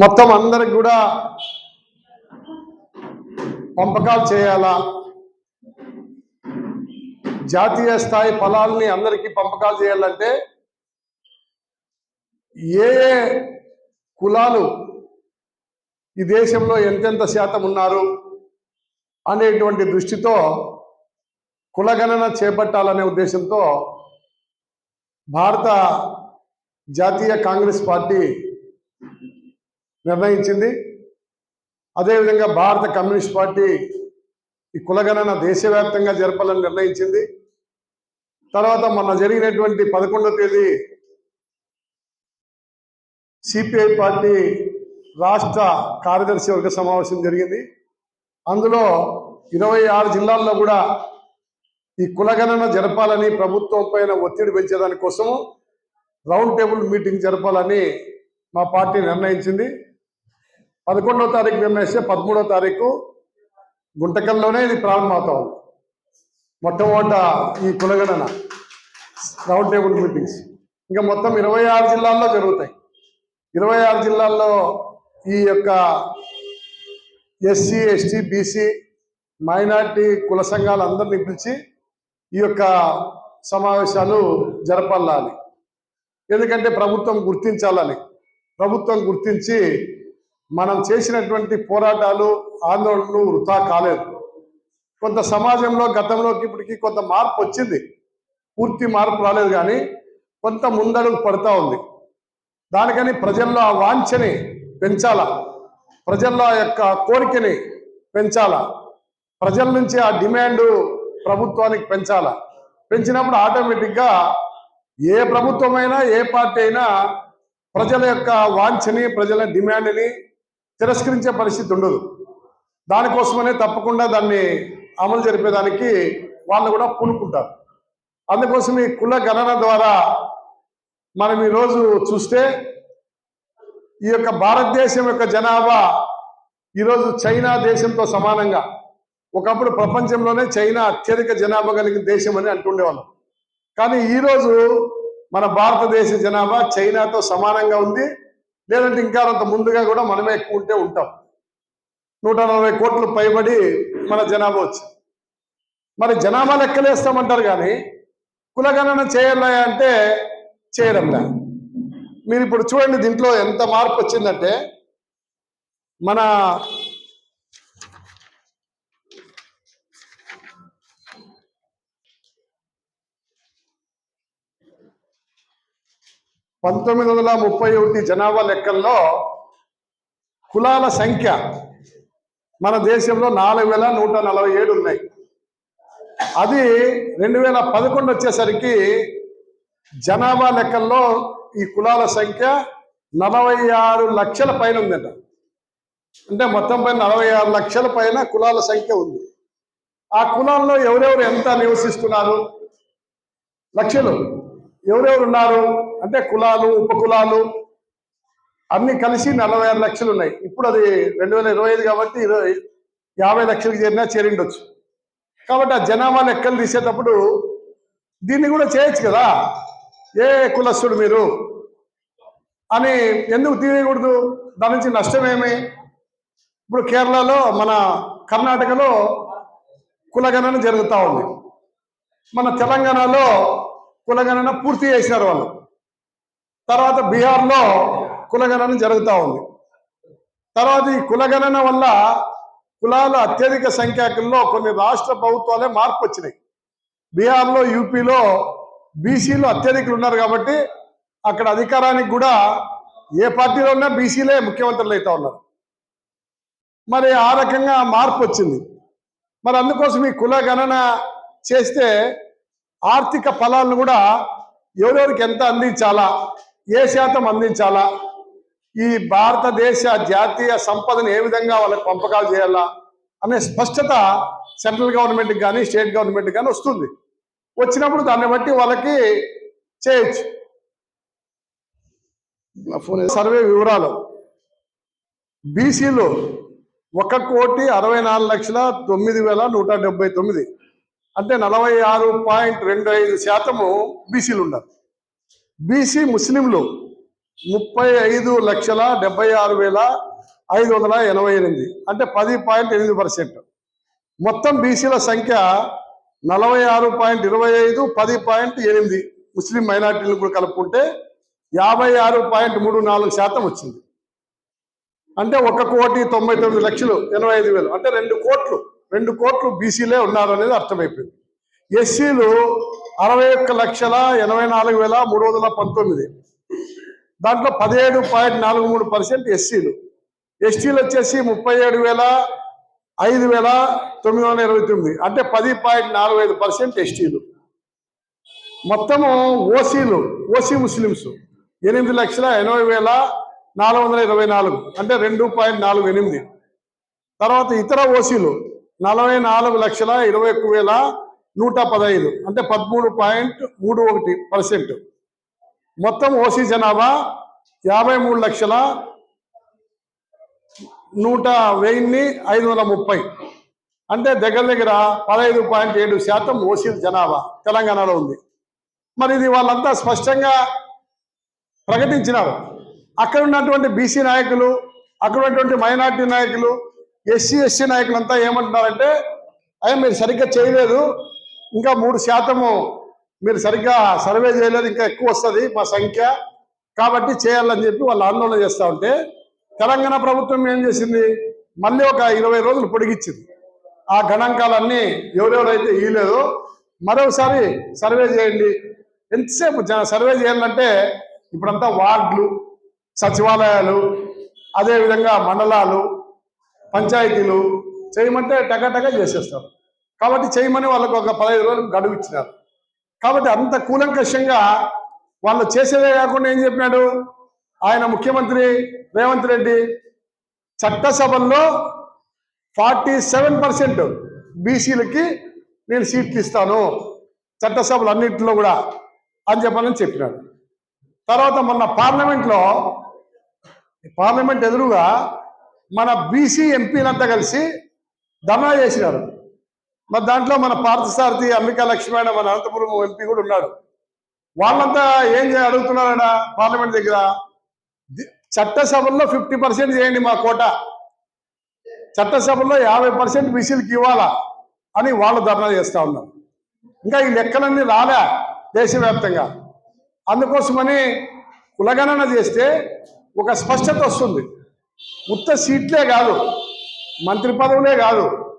మొత్తం అందరికి కూడా పంపకాలు చేయాలా? జాతీయ స్థాయి ఫలాల్ని అందరికీ పంపకాలు చేయాలంటే ఏ ఏ కులాలు ఈ దేశంలో ఎంతెంత శాతం ఉన్నారు అనేటువంటి దృష్టితో కులగణన చేపట్టాలనే ఉద్దేశంతో భారత జాతీయ కాంగ్రెస్ పార్టీ నిర్ణయించింది. అదేవిధంగా భారత కమ్యూనిస్ట్ పార్టీ ఈ కులగణన దేశవ్యాప్తంగా జరపాలని నిర్ణయించింది. తర్వాత మొన్న జరిగినటువంటి పదకొండవ తేదీ సిపిఐ పార్టీ రాష్ట్ర కార్యదర్శి వర్గ సమావేశం జరిగింది. అందులో ఇరవై ఆరు జిల్లాల్లో కూడా ఈ కులగణన జరపాలని ప్రభుత్వం పైన ఒత్తిడి పెంచేదానికోసము రౌండ్ టేబుల్ మీటింగ్ జరపాలని మా పార్టీ నిర్ణయించింది. పదకొండవ తారీఖు నిర్ణయిస్తే పదమూడవ తారీఖు గుంటకల్లోనే ఇది ప్రారంభమవుతా ఉంది మొట్టమొదట ఈ కులగణన రౌండ్ టేబుల్ మీటింగ్స్. ఇంకా మొత్తం ఇరవై ఆరు జిల్లాల్లో జరుగుతాయి. ఇరవై ఆరు జిల్లాల్లో ఈ యొక్క ఎస్సీ ఎస్టీ బీసీ మైనార్టీ కుల సంఘాలందరినీ పిలిచి ఈ యొక్క సమావేశాలు జరపాలని. ఎందుకంటే ప్రభుత్వం గుర్తించాలని. ప్రభుత్వం గుర్తించి మనం చేసినటువంటి పోరాటాలు ఆందోళనలు వృధా కాలేదు. కొంత సమాజంలో గతంలోకి ఇప్పటికి కొంత మార్పు వచ్చింది. పూర్తి మార్పు రాలేదు కానీ కొంత ముందడుగు పడుతూ ఉంది. దానికని ప్రజల్లో ఆ వాంఛని పెంచాల? ప్రజల్లో ఆ యొక్క కోరికని పెంచాల? ప్రజల నుంచి ఆ డిమాండ్ ప్రభుత్వానికి పెంచాల? పెంచినప్పుడు ఆటోమేటిక్గా ఏ ప్రభుత్వమైనా ఏ పార్టీ అయినా ప్రజల యొక్క వాంఛని ప్రజల డిమాండ్ని తిరస్కరించే పరిస్థితి ఉండదు. దానికోసమనే తప్పకుండా దాన్ని అమలు జరిపేదానికి వాళ్ళు కూడా పూనుకుంటారు. అందుకోసం ఈ కుల గణన ద్వారా మనం ఈరోజు చూస్తే ఈ యొక్క భారతదేశం యొక్క జనాభా ఈరోజు చైనా దేశంతో సమానంగా ఒకప్పుడు ప్రపంచంలోనే చైనా అత్యధిక జనాభా కలిగిన దేశం అని అంటుండేవాళ్ళం. కానీ ఈరోజు మన భారతదేశ జనాభా చైనాతో సమానంగా ఉంది. లేదంటే ఇంకా అంత ముందుగా కూడా మనమే ఎక్కువ ఉంటే ఉంటాం. నూట నలభై కోట్లు పైబడి మన జనాభా వచ్చింది. మరి జనాభా లెక్కలేస్తామంటారు కానీ కులగణన చేయాలా అంటే చేయడంలా మీరు ఇప్పుడు చూడండి దీంట్లో ఎంత మార్పు వచ్చిందంటే మన పంతొమ్మిది వందల ముప్పై ఒకటి జనాభా లెక్కల్లో కులాల సంఖ్య మన దేశంలో నాలుగు వేల నూట నలభై ఏడు ఉన్నాయి. అది రెండు వేల పదకొండు వచ్చేసరికి జనాభా లెక్కల్లో ఈ కులాల సంఖ్య నలభై ఆరు లక్షల పైన ఉందంట. అంటే మొత్తం పైన నలభై ఆరు లక్షల పైన కులాల సంఖ్య ఉంది. ఆ కులాల్లో ఎవరెవరు ఎంత నివసిస్తున్నారు? లక్షలు. ఎవరెవరు ఉన్నారు? అంటే కులాలు ఉపకులాలు అన్ని కలిసి నలభై ఆరు లక్షలు ఉన్నాయి. ఇప్పుడు అది రెండు వేల ఇరవై ఐదు కాబట్టి ఇరవై యాభై లక్షలకు చేరినా చేరిండొచ్చు. కాబట్టి ఆ జనాభా లెక్కలు తీసేటప్పుడు దీన్ని కూడా చేయొచ్చు కదా? ఏ కులస్తుడు మీరు? అని ఎందుకు తీయకూడదు? దాని నుంచి నష్టమేమి ఇప్పుడు కేరళలో మన కర్ణాటకలో కులగణన జరుగుతూ ఉంది. మన తెలంగాణలో కులగణన పూర్తి చేసినారు వాళ్ళు. తర్వాత బీహార్లో కులగణన జరుగుతూ ఉంది. తర్వాత ఈ కులగణన వల్ల కులాల అత్యధిక సంఖ్యాకుల్లో కొన్ని రాష్ట్ర ప్రభుత్వాలే మార్పు వచ్చినాయి బీహార్లో యూపీలో బీసీలు అత్యధికులు ఉన్నారు కాబట్టి అక్కడ అధికారానికి కూడా ఏ పార్టీలో ఉన్నా బీసీలే ముఖ్యమంత్రులు అవుతా ఉన్నారు. మరి ఆ రకంగా మార్పు వచ్చింది మరి అందుకోసం ఈ కుల గణన చేస్తే ఆర్థిక ఫలాలను కూడా ఎవరెవరికి ఎంత అందించాలా? ఏ శాతం అందించాలా? ఈ భారతదేశ జాతీయ సంపదను ఏ విధంగా వాళ్ళకి పంపకాలు చేయాలా? అనే స్పష్టత సెంట్రల్ గవర్నమెంట్కి కానీ స్టేట్ గవర్నమెంట్కి కానీ వస్తుంది. వచ్చినప్పుడు దాన్ని బట్టి వాళ్ళకి చేయొచ్చు. ఫోన్ సర్వే వివరాలు. బీసీలు ఒక కోటి అరవై నాలుగు లక్షల తొమ్మిది వేల నూట డెబ్బై తొమ్మిది. అంటే నలభై ఆరు పాయింట్ రెండు ఐదు శాతము బీసీలు ఉన్నారు. బీసీ ముస్లింలు ముప్పై ఐదు లక్షల డెబ్బై ఆరు వేల ఐదు వందల ఎనభై ఎనిమిది అంటే పది పాయింట్ ఎనిమిది పర్సెంట్. మొత్తం బీసీల సంఖ్య నలభై ఆరు పాయింట్ ఇరవై ఐదు పది పాయింట్ ఎనిమిది ముస్లిం మైనార్టీలు కూడా కలుపుకుంటే యాభై ఆరు పాయింట్ మూడు నాలుగు శాతం వచ్చింది. అంటే ఒక కోటి తొంభై తొమ్మిది లక్షలు ఎనభై ఐదు వేలు అంటే రెండు కోట్లు రెండు కోట్లు బీసీలే ఉన్నారు అనేది అర్థమైపోయింది. ఎస్సీలు అరవై ఒక్క లక్షల ఎనభై నాలుగు వేల మూడు వందల పంతొమ్మిది. దాంట్లో పదిహేడు పాయింట్ నాలుగు మూడు పర్సెంట్ ఎస్సీలు. ఎస్టీలు వచ్చేసి ముప్పై ఏడు వేల ఐదు వేల తొమ్మిది వందల ఇరవై తొమ్మిది. అంటే పది పాయింట్ నాలుగు ఐదు పర్సెంట్ ఎస్టీలు. మొత్తము ఓసీలు ఓసీ ముస్లిమ్స్ ఎనిమిది లక్షల ఎనభై వేల నాలుగు వందల ఇరవై నాలుగు. అంటే రెండు పాయింట్ నాలుగు ఎనిమిది. తర్వాత ఇతర ఓసీలు నలభై నాలుగు లక్షల ఇరవై ఒక్క వేల నూట పదహైదు అంటే పదమూడు పాయింట్ మూడు ఒకటి పర్సెంట్. మొత్తం ఓసీ జనాభా యాభై మూడు లక్షల నూట వెయ్యిన్ని ఐదు వందల ముప్పై. అంటే దగ్గర దగ్గర పదహైదు పాయింట్ ఏడు శాతం ఓసీ జనాభా తెలంగాణలో ఉంది. మరి ఇది వాళ్ళంతా స్పష్టంగా ప్రకటించినారు. అక్కడ ఉన్నటువంటి బీసీ నాయకులు అక్కడ ఉన్నటువంటి మైనార్టీ నాయకులు ఎస్సీ ఎస్సీ నాయకులంతా ఏమంటున్నారంటే అయ్యా మీరు సరిగ్గా చేయలేదు. ఇంకా మూడు శాతము మీరు సరిగ్గా సర్వే చేయలేదు ఇంకా ఎక్కువ వస్తుంది మా సంఖ్య. కాబట్టి చేయాలని చెప్పి వాళ్ళు ఆందోళన చేస్తూ ఉంటే తెలంగాణ ప్రభుత్వం ఏం చేసింది? మళ్ళీ ఒక ఇరవై రోజులు పొడిగించింది. ఆ గణాంకాలన్నీ ఎవరెవరైతే ఇయ్యలేదో మరోసారి సర్వే చేయండి. ఎంతసేపు జ- సర్వే చేయాలంటే ఇప్పుడంతా వార్డులు సచివాలయాలు అదేవిధంగా మండలాలు పంచాయతీలు చేయమంటే టగటగా చేసేస్తారు. కాబట్టి చేయమని వాళ్ళకు ఒక పదహైదు రోజులు గడువు ఇచ్చినారు. కాబట్టి అంత కూలంకషంగా వాళ్ళు చేసేదే కాకుండా ఏం చెప్పినాడు? ఆయన ముఖ్యమంత్రి రేవంత్ రెడ్డి చట్టసభల్లో ఫార్టీ సెవెన్ పర్సెంట్ బీసీలకి నేను సీట్లు ఇస్తాను చట్టసభలు అన్నింటిలో కూడా అని చెప్పాలని చెప్పినాడు. తర్వాత మొన్న పార్లమెంట్లో పార్లమెంట్ ఎదురుగా మన బీసీ ఎంపీలంతా కలిసి ధర్నా చేసినారు. మరి దాంట్లో మన పార్థసారథి అంబికా లక్ష్మణ మన అనంతపురం ఎంపీ కూడా ఉన్నాడు. వాళ్ళంతా ఏం చేయ అడుగుతున్నారట పార్లమెంట్ దగ్గర? చట్టసభల్లో ఫిఫ్టీ పర్సెంట్ చేయండి మా కోట. చట్టసభల్లో యాభై పర్సెంట్ బీసీలకు ఇవ్వాలా అని వాళ్ళు ధర్నా చేస్తా ఉన్నారు. ఇంకా ఈ లెక్కలన్నీ రాలే దేశవ్యాప్తంగా. అందుకోసమని కులగణన చేస్తే ఒక స్పష్టత వస్తుంది. ఉత్త సీట్లే కాదు మంత్రి పదవులే కాదు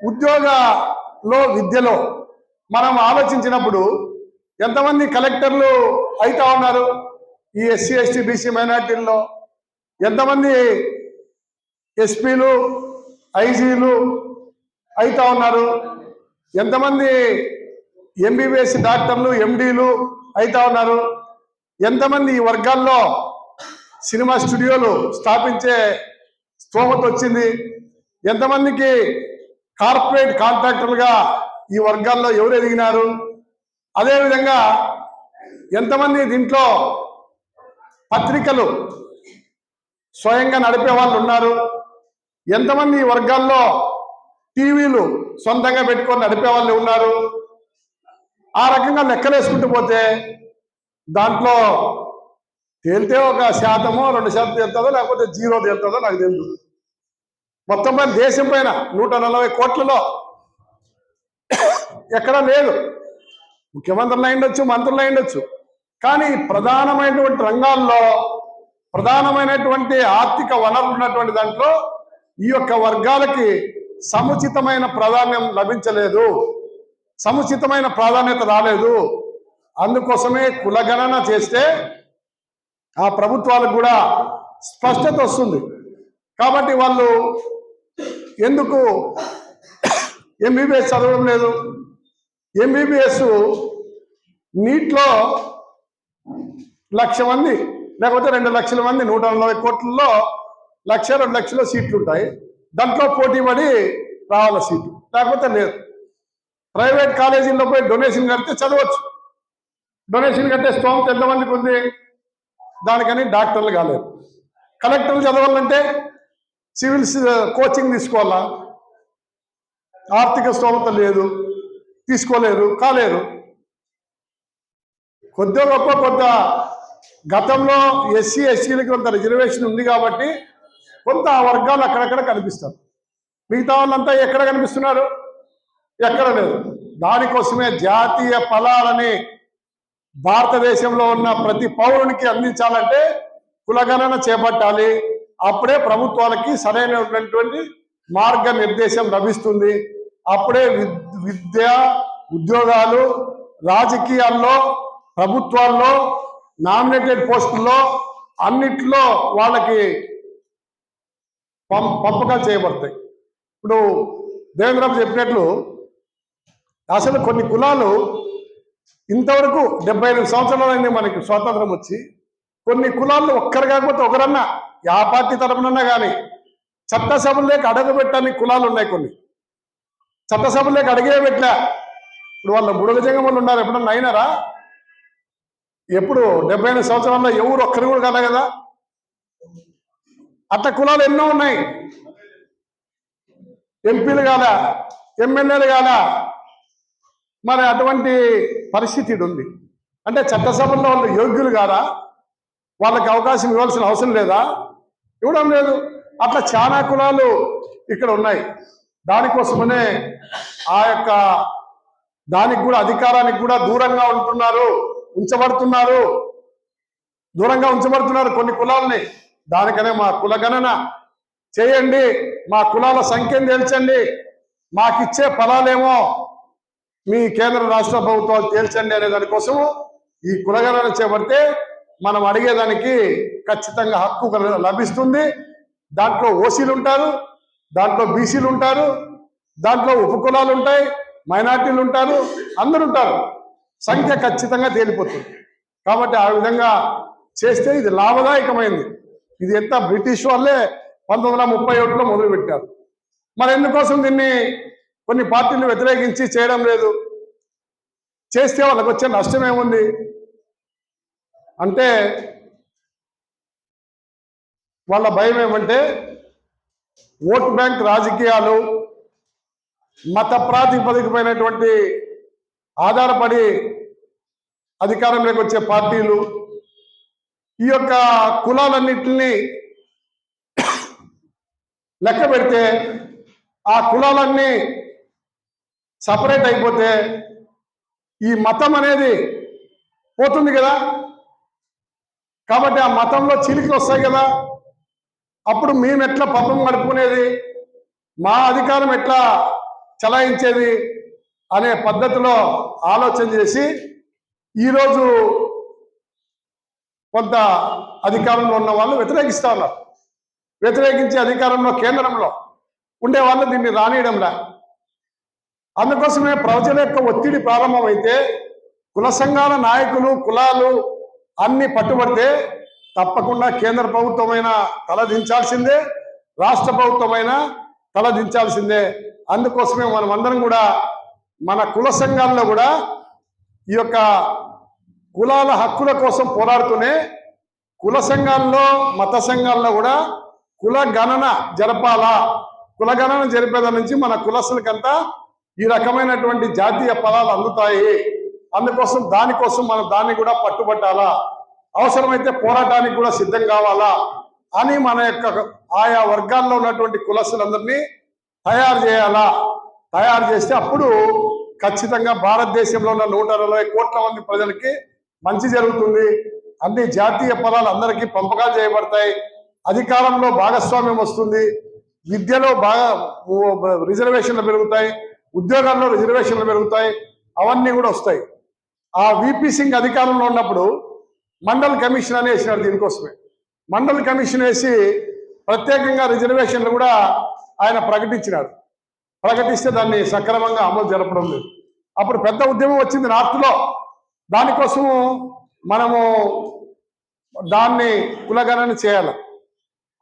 ఉద్యోగలో విద్యలో మనం ఆలోచించినప్పుడు ఎంతమంది కలెక్టర్లు అవుతా ఉన్నారు? ఈ ఎస్సీ ఎస్టీ బీసీ మైనార్టీల్లో ఎంతమంది ఎస్పీలు ఐజీలు అవుతా ఉన్నారు? ఎంతమంది ఎంబీబీఎస్ డాక్టర్లు ఎండీలు అవుతా ఉన్నారు? ఎంతమంది ఈ వర్గాల్లో సినిమా స్టూడియోలు స్థాపించే స్తోమత వచ్చింది? ఎంతమందికి కార్పొరేట్ కాంట్రాక్టర్లుగా ఈ వర్గాల్లో ఎవరు ఎదిగినారు? అదేవిధంగా ఎంతమంది దీంట్లో పత్రికలు స్వయంగా నడిపే వాళ్ళు ఉన్నారు? ఎంతమంది ఈ వర్గాల్లో టీవీలు సొంతంగా పెట్టుకొని నడిపే వాళ్ళు ఉన్నారు? ఆ రకంగా లెక్కలేసుకుంటూ పోతే దాంట్లో తేలితే ఒక శాతమో రెండు శాతం తేలుతుందో లేకపోతే జీరో తేలుతుందో నాకు తెలియదు. మొత్తం పైన దేశం పైన నూట నలభై కోట్లలో ఎక్కడా లేదు. ముఖ్యమంత్రులు అయిండొచ్చు మంత్రులు అయిండొచ్చు కానీ ప్రధానమైనటువంటి రంగాల్లో ప్రధానమైనటువంటి ఆర్థిక వనరులు ఉన్నటువంటి దాంట్లో ఈ యొక్క వర్గాలకి సముచితమైన ప్రాధాన్యం లభించలేదు. సముచితమైన ప్రాధాన్యత రాలేదు. అందుకోసమే కులగణన చేస్తే ఆ ప్రభుత్వాలకు కూడా స్పష్టత వస్తుంది. కాబట్టి వాళ్ళు ఎందుకు? ఎంబీబీఎస్ చదవడం లేదు? ఎంబీబీఎస్ నీట్లో లక్ష మంది లేకపోతే రెండు లక్షల మంది నూట నలభై కోట్లలో లక్ష రెండు లక్షల సీట్లు ఉంటాయి దాంట్లో పోటీ పడి రావాల సీటు. లేకపోతే లేదు. ప్రైవేట్ కాలేజీల్లో పోయి డొనేషన్ కడితే చదవచ్చు. డొనేషన్ కట్టే స్తోమత ఎంతమందికి ఉంది దానికని డాక్టర్లు కాలేదు. కలెక్టర్లు చదవాలంటే సివిల్స్ కోచింగ్ తీసుకోవాలా? ఆర్థిక స్తోమత లేదు తీసుకోలేరు కాలేరు. కొద్ది గొప్ప కొంత గతంలో ఎస్సీ ఎస్సీలకి కొంత రిజర్వేషన్ ఉంది కాబట్టి కొంత ఆ వర్గాలు అక్కడక్కడ కనిపిస్తారు మిగతా వాళ్ళంతా ఎక్కడ కనిపిస్తున్నారు? ఎక్కడ లేదు. దానికోసమే జాతీయ ఫలాలని భారతదేశంలో ఉన్న ప్రతి పౌరునికి అందించాలంటే కులగణన చేపట్టాలి. అప్పుడే ప్రభుత్వాలకి సరైనటువంటి మార్గ నిర్దేశం లభిస్తుంది. అప్పుడే విద్- విద్య ఉద్యోగాలు రాజకీయాల్లో ప్రభుత్వాల్లో నామినేటెడ్ పోస్టుల్లో అన్నిట్లో వాళ్ళకి పం- పంపకాలు చేయబడతాయి. ఇప్పుడు దేవేంద్రబాబు చెప్పినట్లు అసలు కొన్ని కులాలు ఇంతవరకు డెబ్బై ఎనిమిది సంవత్సరాలైంది మనకి స్వాతంత్రం వచ్చి కొన్ని కులాల్లో ఒక్కరు కాకపోతే ఒకరన్నా యా పార్టీ తరపునన్నా కానీ చట్టసభల్లోకి అడగబెట్టని కులాలు ఉన్నాయి కొన్ని. చట్టసభల్లోకి అడిగే పెట్టలే ఇప్పుడు వాళ్ళ బుడగ జంగములు ఉన్నారు ఎప్పుడన్నా అయినారా? ఎప్పుడు డెబ్బై ఐదు సంవత్సరాల్లో ఎవరు ఒక్కరు కూడా కదా కదా? అట్లా కులాలు ఎన్నో ఉన్నాయి. ఎంపీలు కాదా ఎమ్మెల్యేలు కాదా మరి అటువంటి పరిస్థితి ఉంది. అంటే చట్టసభల్లో వాళ్ళు యోగ్యులు కాదా వాళ్ళకి అవకాశం ఇవ్వాల్సిన అవసరం లేదా? ఇవ్వడం లేదు. అట్లా చాలా కులాలు ఇక్కడ ఉన్నాయి. దానికోసమనే ఆ యొక్క దానికి కూడా అధికారానికి కూడా దూరంగా ఉంటున్నారు ఉంచబడుతున్నారు దూరంగా ఉంచబడుతున్నారు కొన్ని కులాలని. దానికనే మా కుల గణన. చేయండి మా కులాల సంఖ్యను తేల్చండి. మాకిచ్చే ఫలాలేమో మీ కేంద్ర రాష్ట్ర ప్రభుత్వాలు తేల్చండి అనే దానికోసము ఈ కులగణన చేపడితే మనం అడిగేదానికి ఖచ్చితంగా హక్కు లభిస్తుంది. దాంట్లో ఓసీలు ఉంటారు దాంట్లో బీసీలు ఉంటారు దాంట్లో ఉపకులాలు ఉంటాయి మైనార్టీలు ఉంటారు అందరు ఉంటారు. సంఖ్య ఖచ్చితంగా తేలిపోతుంది. కాబట్టి ఆ విధంగా చేస్తే ఇది లాభదాయకమైంది. ఇది ఎంత బ్రిటిష్ వాళ్ళే పంతొమ్మిది వందల ముప్పై ఒకటిలో మొదలుపెట్టారు. మరి ఎందుకోసం దీన్ని కొన్ని పార్టీలు వ్యతిరేకించి చేయడం లేదు? చేస్తే వాళ్ళకి వచ్చే నష్టం ఏముంది? అంటే వాళ్ళ భయం ఏమంటే ఓట్ బ్యాంక్ రాజకీయాలు మత ప్రాతిపదికమైనటువంటి ఆధారపడి అధికారంలోకి వచ్చే పార్టీలు ఈ యొక్క కులాలన్నింటినీ లెక్క పెడితే ఆ కులాలన్నీ సపరేట్ అయిపోతే ఈ మతం అనేది పోతుంది కదా. కాబట్టి ఆ మతంలో చిలికలు వస్తాయి కదా. అప్పుడు మేము ఎట్లా పబ్బం గడుపుకునేది? మా అధికారం ఎట్లా చలాయించేది? అనే పద్ధతిలో ఆలోచన చేసి ఈరోజు కొంత అధికారంలో ఉన్న వాళ్ళు వ్యతిరేకిస్తా ఉన్నారు. వ్యతిరేకించి అధికారంలో కేంద్రంలో ఉండే వాళ్ళు దీన్ని రానియడంలా అందుకోసమే ప్రజల యొక్క ఒత్తిడి ప్రారంభమైతే కుల సంఘాల నాయకులు కులాలు అన్ని పట్టుబడితే తప్పకుండా కేంద్ర ప్రభుత్వమైన తలదించాల్సిందే రాష్ట్ర ప్రభుత్వమైన తలదించాల్సిందే అందుకోసమే మనం అందరం కూడా మన కుల సంఘాల్లో కూడా ఈ యొక్క కులాల హక్కుల కోసం పోరాడుతూనే కుల సంఘాల్లో మత సంఘాల్లో కూడా కుల గణన జరపాలా. కుల గణన జరిపేదాని నుంచి మన కులసులకంతా ఈ రకమైనటువంటి జాతీయ పదాలు అందుతాయి. అందుకోసం దానికోసం మనం దాన్ని కూడా పట్టుబట్టాలా? అవసరమైతే పోరాటానికి కూడా సిద్ధం కావాలా? అని మన యొక్క ఆయా వర్గాల్లో ఉన్నటువంటి కులస్తులందరినీ తయారు చేయాలా? తయారు చేస్తే అప్పుడు ఖచ్చితంగా భారతదేశంలో ఉన్న నూట అరవై కోట్ల మంది ప్రజలకి మంచి జరుగుతుంది. అన్ని జాతీయ పదాలు అందరికీ పంపకాలు చేయబడతాయి. అధికారంలో భాగస్వామ్యం వస్తుంది. విద్యలో బాగా రిజర్వేషన్లు పెరుగుతాయి. ఉద్యోగాల్లో రిజర్వేషన్లు పెరుగుతాయి. అవన్నీ కూడా వస్తాయి. ఆ విపి సింగ్ అధికారంలో ఉన్నప్పుడు మండల్ కమిషన్ అని వేసినాడు దీనికోసమే. మండల్ కమిషన్ వేసి ప్రత్యేకంగా రిజర్వేషన్లు కూడా ఆయన ప్రకటించినాడు ప్రకటిస్తే దాన్ని సక్రమంగా అమలు జరపడం లేదు. అప్పుడు పెద్ద ఉద్యమం వచ్చింది నార్త్లో దానికోసము మనము దాన్ని కులగణన చేయాలి.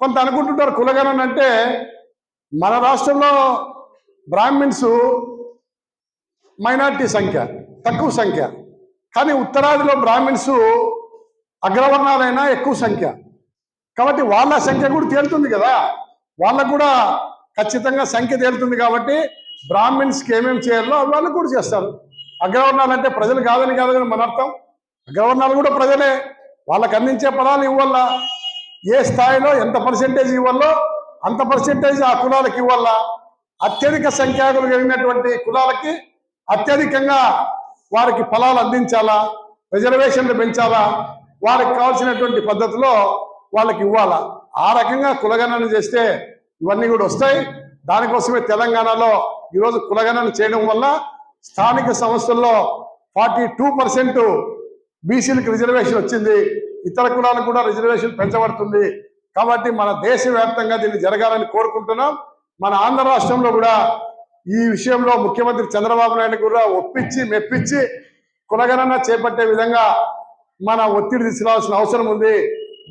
కొంత అనుకుంటుంటారు కులగణన అంటే మన రాష్ట్రంలో బ్రాహ్మిన్స్ మైనార్టీ సంఖ్య తక్కువ సంఖ్య. కానీ ఉత్తరాదిలో బ్రాహ్మిన్స్ అగ్రవర్ణాలైనా ఎక్కువ సంఖ్య. కాబట్టి వాళ్ళ సంఖ్య కూడా తేలుతుంది కదా. వాళ్ళకు కూడా ఖచ్చితంగా సంఖ్య తేలుతుంది కాబట్టి బ్రాహ్మిన్స్కి ఏమేమి చేయాలో అవి వాళ్ళు కూడా చేస్తారు. అగ్రవర్ణాలు అంటే ప్రజలు కాదని కాదు కదా మన అర్థం. అగ్రవర్ణాలు కూడా ప్రజలే. వాళ్ళకి అందించే పదాలు ఇవ్వాల ఏ స్థాయిలో ఎంత పర్సెంటేజ్ ఇవ్వాలో అంత పర్సెంటేజ్ ఆ కులాలకు ఇవ్వాల అత్యధిక సంఖ్యాకులు కలిగినటువంటి కులాలకి అత్యధికంగా వారికి ఫలాలు అందించాలా? రిజర్వేషన్లు పెంచాలా? వారికి కావాల్సినటువంటి పద్ధతిలో వాళ్ళకి ఇవ్వాలా? ఆ రకంగా కులగణన చేస్తే ఇవన్నీ కూడా వస్తాయి. దానికోసమే తెలంగాణలో ఈరోజు కులగణన చేయడం వల్ల స్థానిక సంస్థల్లో ఫార్టీ టూ పర్సెంట్ బీసీలకు రిజర్వేషన్ వచ్చింది. ఇతర కులాలకు కూడా రిజర్వేషన్ పెంచబడుతుంది. కాబట్టి మన దేశవ్యాప్తంగా దీన్ని జరగాలని కోరుకుంటున్నాం. మన ఆంధ్ర రాష్ట్రంలో కూడా ఈ విషయంలో ముఖ్యమంత్రి చంద్రబాబు నాయుడు కూడా ఒప్పించి మెప్పించి కులగణన చేపట్టే విధంగా మన ఒత్తిడి తీసుకురావాల్సిన అవసరం ఉంది.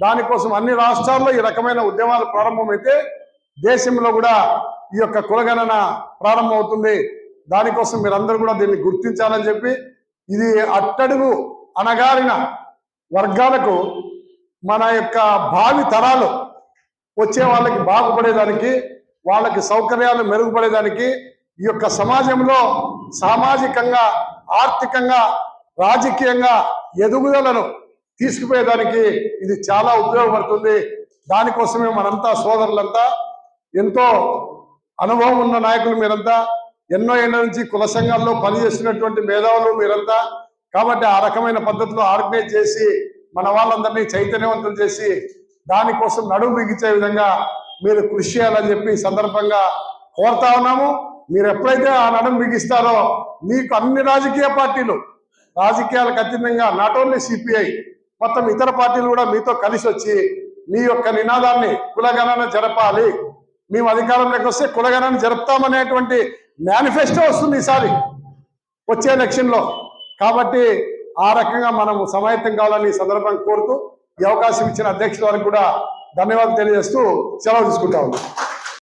దానికోసం అన్ని రాష్ట్రాల్లో ఈ రకమైన ఉద్యమాలు ప్రారంభమైతే దేశంలో కూడా ఈ యొక్క కులగణన ప్రారంభమవుతుంది. దానికోసం మీరందరూ కూడా దీన్ని గుర్తించాలని చెప్పి ఇది అట్టడుగు అనగారిన వర్గాలకు మన యొక్క భావి తరాలు వచ్చే వాళ్ళకి బాగుపడేదానికి వాళ్ళకి సౌకర్యాలు మెరుగుపడేదానికి ఈ యొక్క సమాజంలో సామాజికంగా ఆర్థికంగా రాజకీయంగా ఎదుగుదలను తీసుకుపోయేదానికి ఇది చాలా ఉపయోగపడుతుంది. దానికోసమే మనంతా సోదరులంతా ఎంతో అనుభవం ఉన్న నాయకులు మీరంతా ఎన్నో ఏళ్ళ నుంచి కుల సంఘాల్లో పనిచేస్తున్నటువంటి మేధావులు మీరంతా కాబట్టి ఆ రకమైన పద్ధతిలో ఆర్గనైజ్ చేసి మన వాళ్ళందరినీ చైతన్యవంతులు చేసి దానికోసం నడుము బిగించే విధంగా మీరు కృషి చేయాలని చెప్పి సందర్భంగా కోరుతా ఉన్నాము. మీరు ఎప్పుడైతే ఆ నడుము బిగిస్తారో మీకు అన్ని రాజకీయ పార్టీలు రాజకీయాలకు అతీతంగా నాట్ ఓన్లీ సిపిఐ మొత్తం ఇతర పార్టీలు కూడా మీతో కలిసి వచ్చి మీ యొక్క నినాదాన్ని కులగణన జరపాలి. మేము అధికారంలోకి వస్తే కులగణన జరుపుతామనేటువంటి మేనిఫెస్టో వస్తుంది ఈసారి వచ్చే ఎలక్షన్లో కాబట్టి ఆ రకంగా మనం సమాయత్తం కావాలని ఈ సందర్భంగా కోరుతూ ఈ అవకాశం ఇచ్చిన అధ్యక్షుల వారికి కూడా ధన్యవాదాలు తెలియజేస్తూ సెలవు తీసుకుంటా ఉన్నాం.